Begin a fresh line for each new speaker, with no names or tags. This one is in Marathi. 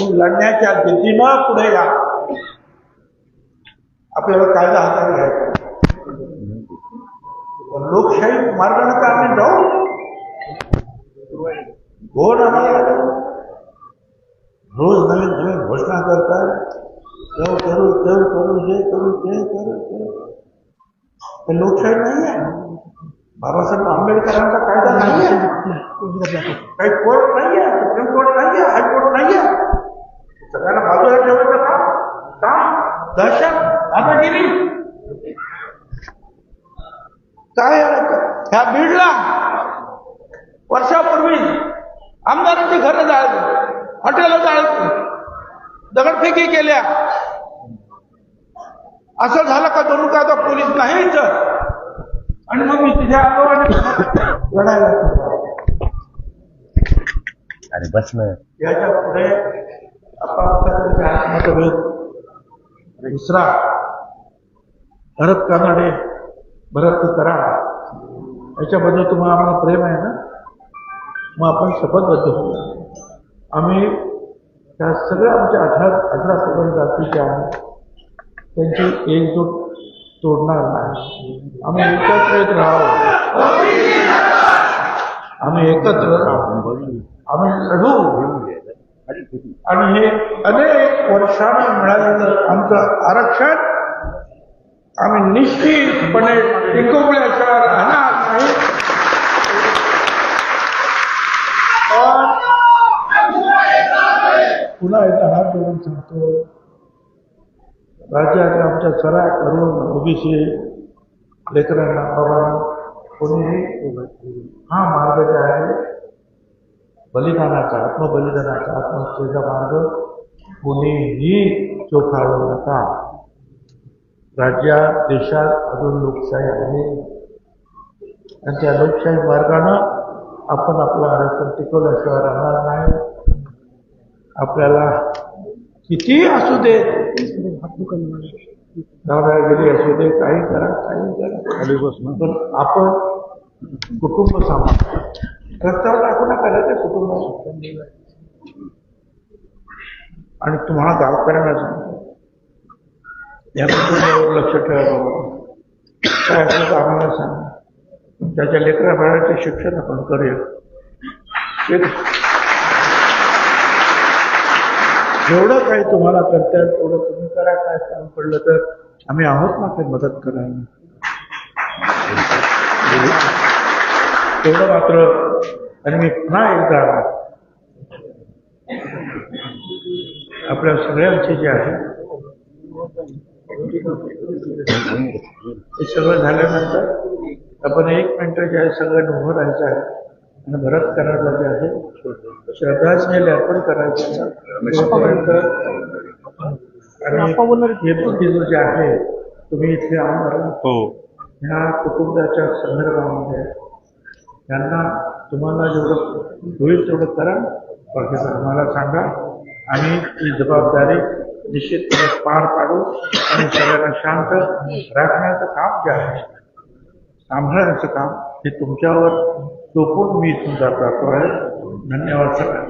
तुम्ही लढण्याच्या जिद्दीनं पुढे या आपल्याला कायदा हातात घ्यायचा लोकशाही मार्गाने तर आम्ही जाऊ घोड आम्हाला. रोज नवीन नवीन घोषणा करतात देव करू देव करू हे करू ते करू ते लोकशाही नाही आहे बाबासाहेब आंबेडकरांचा कायदा नाही आहे काही कोर्ट नाही आहे दहशत दादागिरी काय आहे? ह्या बीडला वर्षापूर्वी आमदारांची घरं जाळली हॉटेल जाळली दगडफेकी केल्या असं झालं का जणू का आता पोलीस नाहीच आणि मग मी तिथे आलो आणि लढायला.
अरे बस ना
याच्यापुढे आपण दुसरा. भरत कानडे भरत कराड याच्याबद्दल तुम्हाला आम्हाला प्रेम आहे ना? मग आपण शपथबद्ध होतो आम्ही त्या सगळ्या आमच्या अठरा अठरा सगळ्या जातीच्या त्यांची एकजूट तोडणार नाही. आम्ही एकत्र येत राहावं. आम्ही एकत्र आम्ही लढू. आणि हे अनेक वर्षानं मिळालेलं आमचं आरक्षण। आम्ही निश्चितपणे टिकवल्याशिवाय राहणार नाही पुन्हा एकदा हात जोडून सांगतो राज्यात आमच्या सरा करून ओबीसी लेकरांना बाबांना कोणीही हा, मार्ग जे आहे बलिदानाचा आत्मबलिदानाचा आत्महत्येचा मार्ग। कोणीही चोखाळू नका. राज्यात देशात अजून लोकशाही आहे. आणि त्या लोकशाही मार्गानं आपण आपलं आरक्षण टिकवल्याशिवाय राहणार नाही. आपल्याला किती असू दे. दादागिरी असू दे काही करा काही करा. पण आपण कुटुंब सांभाळ. रस्त्यावर टाकू नका कुटुंब आणि तुम्हाला गावकऱ्यांना सांगतो. याबद्दल लक्ष ठेवा बाबा. काय आम्हाला सांग. त्याच्या लेकरा बाळाचे शिक्षण आपण करूया. जेवढं काही तुम्हाला करता येईल तेवढं तुम्ही करा. काय काम पडलं तर आम्ही आहोत ना ते मदत करायला. तेवढं मात्र आणि मी पुन्हा एकदा आपल्या सगळ्यांचे जे आहे हे सगळं झाल्यानंतर आपण एक मिनिट जे आहे सगळं उभं राहायचं आहे आणि भरत करायला जे आहे श्रद्धांजली अर्पण करायचं आणि हे जे आहे तुम्ही इथे आमदार
हो.
ह्या कुटुंबाच्या संदर्भामध्ये त्यांना तुम्हाला जेवढं होईल तेवढं करा. बाकीचं आम्हाला सांगा. आणि ही जबाबदारी निश्चितपणे पार पाडू आणि सगळ्यांना शांत राखण्याचं काम जे आहे सांभाळण्याचं काम हे तुमच्यावर सोपून मी इथून जात राहतो आहे धन्यवाद सगळ्यांना.